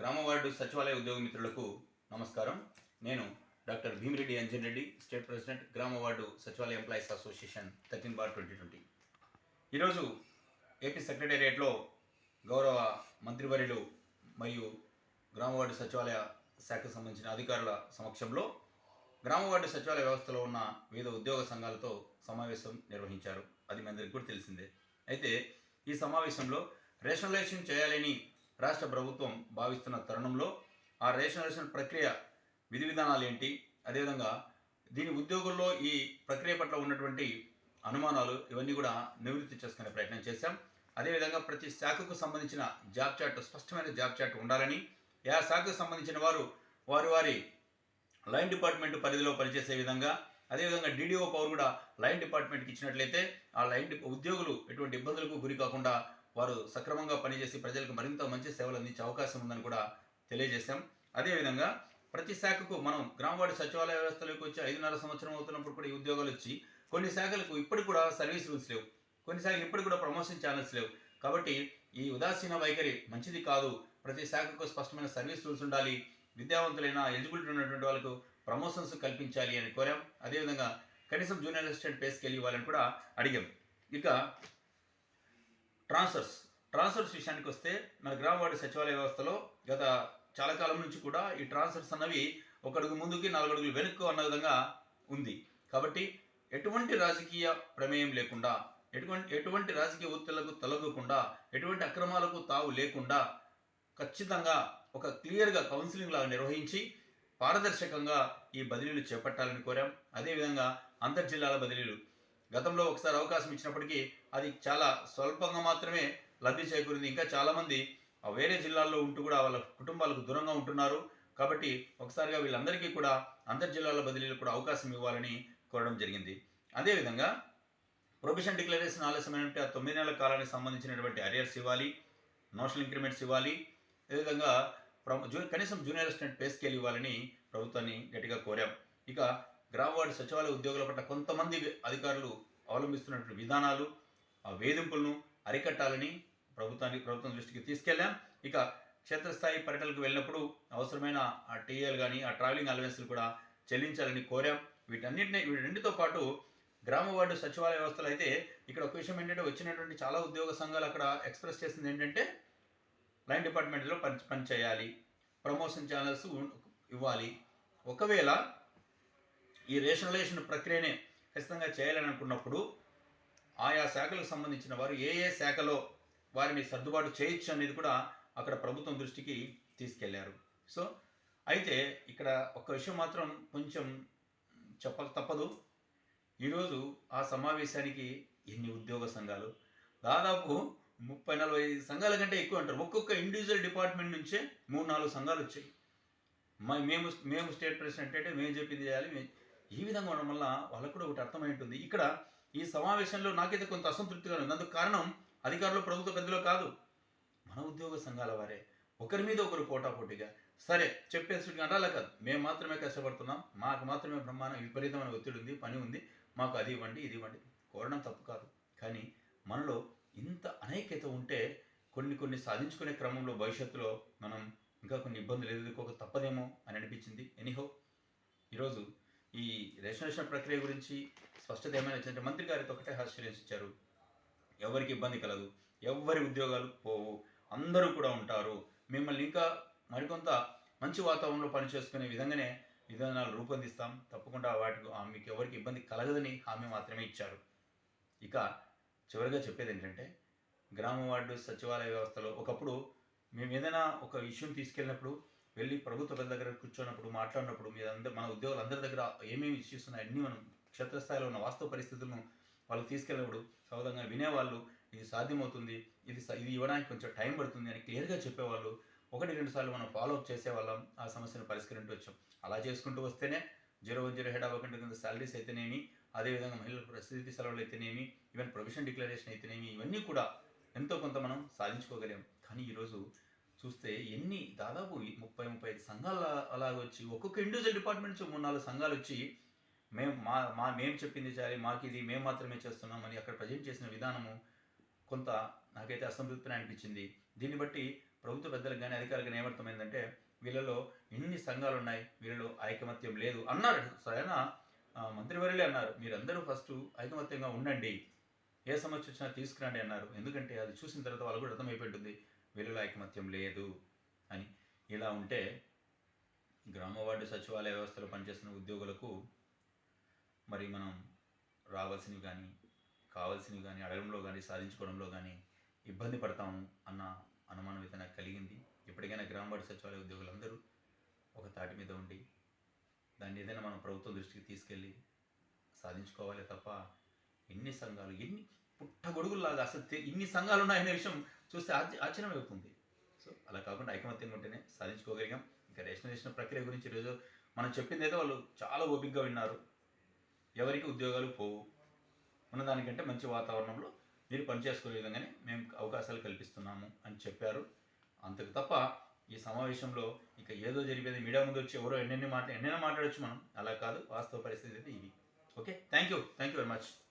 గ్రామ వార్డు సచివాలయ ఉద్యోగ మిత్రులకు నమస్కారం. నేను doctor Bheemireddy Anjan Reddy state president గ్రామ వార్డు సచివాలయ employees association thirteen bar twenty twenty. ఈరోజు ఏపీ సెక్రటేరియట్లో గౌరవ మంత్రివర్యులు మరియు గ్రామ వార్డు సచివాలయ శాఖకు సంబంధించిన అధికారుల సమక్షంలో గ్రామ వార్డు సచివాలయ వ్యవస్థలో ఉన్న వివిధ ఉద్యోగ సంఘాలతో సమావేశం నిర్వహించారు. అది మీ అందరికీ కూడా తెలిసిందే. అయితే ఈ సమావేశంలో రేషనలైజేషన్ చేయాలని రాష్ట్ర ప్రభుత్వం భావిస్తున్న తరుణంలో ఆ రేషనలైజేషన్ ప్రక్రియ విధి విధానాలు ఏంటి? అదేవిధంగా దీని ఉద్యోగుల్లో ఈ ప్రక్రియ పట్ల ఉన్నటువంటి అనుమానాలు ఇవన్నీ కూడా నివృత్తి చేసుకునే ప్రయత్నం చేశాం. అదేవిధంగా ప్రతి శాఖకు సంబంధించిన జాబ్ చాట్ స్పష్టమైన జాబ్ చాట్ ఉండాలని ఆ శాఖకు సంబంధించిన వారు వారి వారి లైన్ డిపార్ట్మెంట్ పరిధిలో పనిచేసే విధంగా అదేవిధంగా డీడీఓ పవర్ కూడా లైన్ డిపార్ట్మెంట్కి ఇచ్చినట్లయితే ఆ లైన్ ఉద్యోగులు ఎటువంటి ఇబ్బందులకు గురి కాకుండా వారు సక్రమంగా పనిచేసి ప్రజలకు మరింత మంచి సేవలు అందించే అవకాశం ఉందని కూడా తెలియజేశాం. అదేవిధంగా ప్రతి శాఖకు మనం గ్రామవాడి సచివాలయ వ్యవస్థలోకి వచ్చి ఐదున్నర సంవత్సరం అవుతున్నప్పుడు కూడా ఈ ఉద్యోగాలు వచ్చి కొన్ని శాఖలకు ఇప్పటికి కూడా సర్వీస్ రూల్స్ లేవు. కొన్ని శాఖలు ఇప్పటికి కూడా ప్రమోషన్ ఛానల్స్ లేవు. కాబట్టి ఈ ఉదాసీన వైఖరి మంచిది కాదు. ప్రతి శాఖకు స్పష్టమైన సర్వీస్ రూల్స్ ఉండాలి. విద్యావంతులైన ఎలిజిబిలిటీ ఉన్నటువంటి వాళ్ళకు ప్రమోషన్స్ కల్పించాలి అని కోరాం. అదేవిధంగా కనీసం జూనియర్ అసిస్టెంట్ పే స్కేల్ ఇవ్వాలని కూడా అడిగాం. ఇక ట్రాన్స్ఫర్స్. ట్రాన్స్ఫర్స్ విషయానికి వస్తే మన గ్రామ సచివాలయ వ్యవస్థలో గత చాలా కాలం నుంచి కూడా ఈ ట్రాన్స్ఫర్స్ అన్నవి ఒకడుగు ముందుకి నాలుగడుగులు వెనుక్కు అన్న విధంగా ఉంది. కాబట్టి ఎటువంటి రాజకీయ ప్రమేయం లేకుండా ఎటువంటి ఎటువంటి రాజకీయ ఒత్తిళ్ళకు తొలగకుండా ఎటువంటి అక్రమాలకు తావు లేకుండా ఖచ్చితంగా ఒక క్లియర్గా కౌన్సిలింగ్ లాగా నిర్వహించి పారదర్శకంగా ఈ బదిలీలు చేపట్టాలని కోరాం. అదేవిధంగా అంతర్జిల్లాల బదిలీలు. గతంలో ఒకసారి అవకాశం ఇచ్చినప్పటికీ అది చాలా స్వల్పంగా మాత్రమే లబ్ధి చేకూరింది. ఇంకా చాలామంది వేరే జిల్లాల్లో ఉంటూ కూడా వాళ్ళ కుటుంబాలకు దూరంగా ఉంటున్నారు. కాబట్టి ఒకసారిగా వీళ్ళందరికీ కూడా అంతర్జిల్లాల బదిలీలు కూడా అవకాశం ఇవ్వాలని కోరడం జరిగింది. అదేవిధంగా ప్రొఫెషన్ డిక్లరేషన్ ఆలస్యమైనట్టు ఆ తొమ్మిది నెలల కాలానికి సంబంధించినటువంటి అరియర్స్ ఇవ్వాలి నోషనల్ ఇంక్రిమెంట్స్ ఇవ్వాలి అదేవిధంగా ప్ర- జూ కనీసం జూనియర్ అసిస్టెంట్ పే స్కేల్ ఇవ్వాలని ప్రభుత్వాన్ని గట్టిగా కోరాం. ఇక గ్రామ వార్డు సచివాలయ ఉద్యోగుల పట్ల కొంతమంది అధికారులు అవలంబిస్తున్నటువంటి విధానాలు ఆ వేధింపులను అరికట్టాలని ప్రభుత్వానికి ప్రభుత్వం దృష్టికి తీసుకెళ్ళాం. ఇక క్షేత్రస్థాయి పర్యటనకు వెళ్ళినప్పుడు అవసరమైన ఆ టీఏలు కానీ ఆ ట్రావెలింగ్ అలవెన్స్లు కూడా చెల్లించాలని కోరాం. వీటన్నింటినీ వీటి రెండుతో పాటు గ్రామ వార్డు సచివాలయ వ్యవస్థలో అయితే ఇక్కడ ఒక విషయం ఏంటంటే వచ్చినటువంటి చాలా ఉద్యోగ సంఘాలు అక్కడ ఎక్స్ప్రెస్ చేసింది ఏంటంటే లైన్ డిపార్ట్మెంట్లో పని పనిచేయాలి ప్రమోషన్ ఛానల్స్ ఇవ్వాలి. ఒకవేళ ఈ రేషనలైజేషన్ ప్రక్రియనే ఖచ్చితంగా చేయాలని అనుకున్నప్పుడు ఆయా శాఖలకు సంబంధించిన వారు ఏ ఏ శాఖలో వారిని సర్దుబాటు చేయొచ్చు అనేది కూడా అక్కడ ప్రభుత్వం దృష్టికి తీసుకెళ్ళారు. సో అయితే ఇక్కడ ఒక విషయం మాత్రం కొంచెం చెప్పక తప్పదు. ఈరోజు ఆ సమావేశానికి ఎన్ని ఉద్యోగ సంఘాలు? దాదాపు ముప్పై నలభై సంఘాల కంటే ఎక్కువ అంటారు. ఒక్కొక్క ఇండివిజువల్ డిపార్ట్మెంట్ నుంచే మూడు నాలుగు సంఘాలు వచ్చాయి. మా మేము మేము స్టేట్ ప్రెసిడెంట్ అంటే మేము చెప్పింది చేయాలి. ఈ విధంగా ఉండడం వల్ల వాళ్ళకు కూడా ఒకటి అర్థమై ఉంటుంది. ఇక్కడ ఈ సమావేశంలో నాకైతే కొంత అసంతృప్తిగా ఉంది. అందుకు కారణం అధికారులు ప్రభుత్వ పెద్దలో కాదు. మన ఉద్యోగ సంఘాల వారే. ఒకరి మీద ఒకరు పోటాపోటీగా సరే చెప్పేసి అలా కాదు మేము మాత్రమే కష్టపడుతున్నాం. మాకు మాత్రమే బ్రహ్మాండం విపరీతమైన ఒత్తిడి ఉంది పని ఉంది. మాకు అది ఇవ్వండి ఇది ఇవ్వండి. కోరడం తప్పు కాదు. కానీ మనలో ఇంత అనేకత ఉంటే కొన్ని కొన్ని సాధించుకునే క్రమంలో భవిష్యత్తులో మనం ఇంకా కొన్ని ఇబ్బందులు ఎదుర్కోక తప్పదేమో అని అనిపించింది. ఎనీహో ఈరోజు ఈ రేషనేషన్ ప్రక్రియ గురించి స్పష్టత ఏమైనా వచ్చిందంటే మంత్రి గారితో ఒకటే హాస్టరియన్స్ ఇచ్చారు. ఎవరికి ఇబ్బంది కలదు ఎవరి ఉద్యోగాలు పోవు అందరూ కూడా ఉంటారు. మిమ్మల్ని ఇంకా మరికొంత మంచి వాతావరణంలో పనిచేసుకునే విధంగానే విధానాలు రూపొందిస్తాం. తప్పకుండా వాటికి మీకు ఎవరికి ఇబ్బంది కలగదని హామీ మాత్రమే ఇచ్చారు. ఇక చివరిగా చెప్పేది ఏంటంటే గ్రామ వార్డు సచివాలయ వ్యవస్థలో ఒకప్పుడు మేము ఏదైనా ఒక విషయం తీసుకెళ్ళినప్పుడు వెళ్ళి ప్రభుత్వ దగ్గర కూర్చున్నప్పుడు మాట్లాడినప్పుడు మీ అందరూ మన ఉద్యోగులు అందరి దగ్గర ఏమేమి ఇష్యూస్ ఉన్నాయి అన్నీ మనం క్షేత్రస్థాయిలో ఉన్న వాస్తవ పరిస్థితులను వాళ్ళకి తీసుకెళ్ళినప్పుడు సౌదంగా వినేవాళ్ళు ఇది సాధ్యమవుతుంది ఇది ఇది ఇవ్వడానికి కొంచెం టైం పడుతుంది అని క్లియర్గా చెప్పేవాళ్ళు. ఒకటి రెండు సార్లు మనం ఫాలో అప్ చేసేవాళ్ళం ఆ సమస్యను పరిష్కరింటూ వచ్చాం. అలా చేసుకుంటూ వస్తేనే జీరో వన్ జీరో హెడ్ అవ్వకుండా కింద శాలరీస్ అయితేనేమి అదేవిధంగా మహిళల ప్రసిద్ధి సెలవులు అయితేనేమి ఈవెన్ ప్రొవిషన్ డిక్లరేషన్ అయితేనేమి ఇవన్నీ కూడా ఎంతో కొంత మనం సాధించుకోగలిగాం. కానీ ఈరోజు చూస్తే ఎన్ని దాదాపు ముప్పై ముప్పై ఐదు సంఘాలు అలాగ వచ్చి ఒక్కొక్క ఇండివిజువల్ డిపార్ట్మెంట్ నుంచి మూడు నాలుగు సంఘాలు వచ్చి మేము మా మా మేము చెప్పింది చేయాలి మాకు ఇది మేము మాత్రమే చేస్తున్నామని అక్కడ ప్రజెంట్ చేసిన విధానము కొంత నాకైతే అసంతృప్తిని అనిపించింది. దీన్ని బట్టి ప్రభుత్వ పెద్దలకు కానీ అధికారులకు కానీ ఏమర్థమైందంటే వీళ్ళలో ఎన్ని సంఘాలు ఉన్నాయి వీళ్ళలో ఐకమత్యం లేదు అన్నారు. సరైన మంత్రివర్యులే అన్నారు. మీరందరూ ఫస్ట్ ఐకమత్యంగా ఉండండి. ఏ సమస్య వచ్చినా తీసుకురండి అన్నారు. ఎందుకంటే అది చూసిన తర్వాత వాళ్ళు కూడా అర్థమైపోయింటుంది వీళ్ళలో ఐకమత్యం లేదు అని. ఇలా ఉంటే గ్రామ వార్డు సచివాలయ వ్యవస్థలో పనిచేస్తున్న ఉద్యోగులకు మరి మనం రావాల్సినవి కానీ కావాల్సినవి కానీ అడగడంలో కానీ సాధించుకోవడంలో కానీ ఇబ్బంది పడతాము అన్న అనుమానం అయితే నాకు కలిగింది. ఎప్పటికైనా గ్రామ వార్డు సచివాలయ ఉద్యోగులందరూ ఒక తాటి మీద ఉండి దాన్ని ఏదైనా మనం ప్రభుత్వం దృష్టికి తీసుకెళ్ళి సాధించుకోవాలి తప్ప ఎన్ని సంఘాలు ఎన్ని పుట్టగొడుగుల్లాగా అసలు ఇన్ని సంఘాలు ఉన్నాయనే విషయం చూస్తే ఆశ్చ- ఆశ్చర్యం అవుతుంది సో అలా కాకుండా ఐకమత్యంగా ఉంటేనే సాధించుకోగలిగాం. ఇంకా రేషనలైజేషన్ ప్రక్రియ గురించి ఈరోజు మనం చెప్పింది అయితే వాళ్ళు చాలా ఓపికగా విన్నారు. ఎవరికి ఉద్యోగాలు పోవు. ఉన్నదానికంటే మంచి వాతావరణంలో మీరు పనిచేసుకునే విధంగానే మేము అవకాశాలు కల్పిస్తున్నాము అని చెప్పారు. అంతకు తప్ప ఈ సమావేశంలో ఇక ఏదో జరిగేది మీడియా ముందు వచ్చి ఎవరో ఎన్నెన్ని మాట్లా ఎన్నైనా మాట్లాడొచ్చు మనం. అలా కాదు. వాస్తవ పరిస్థితి అయితే ఇవి okay? Thank you thank you very much.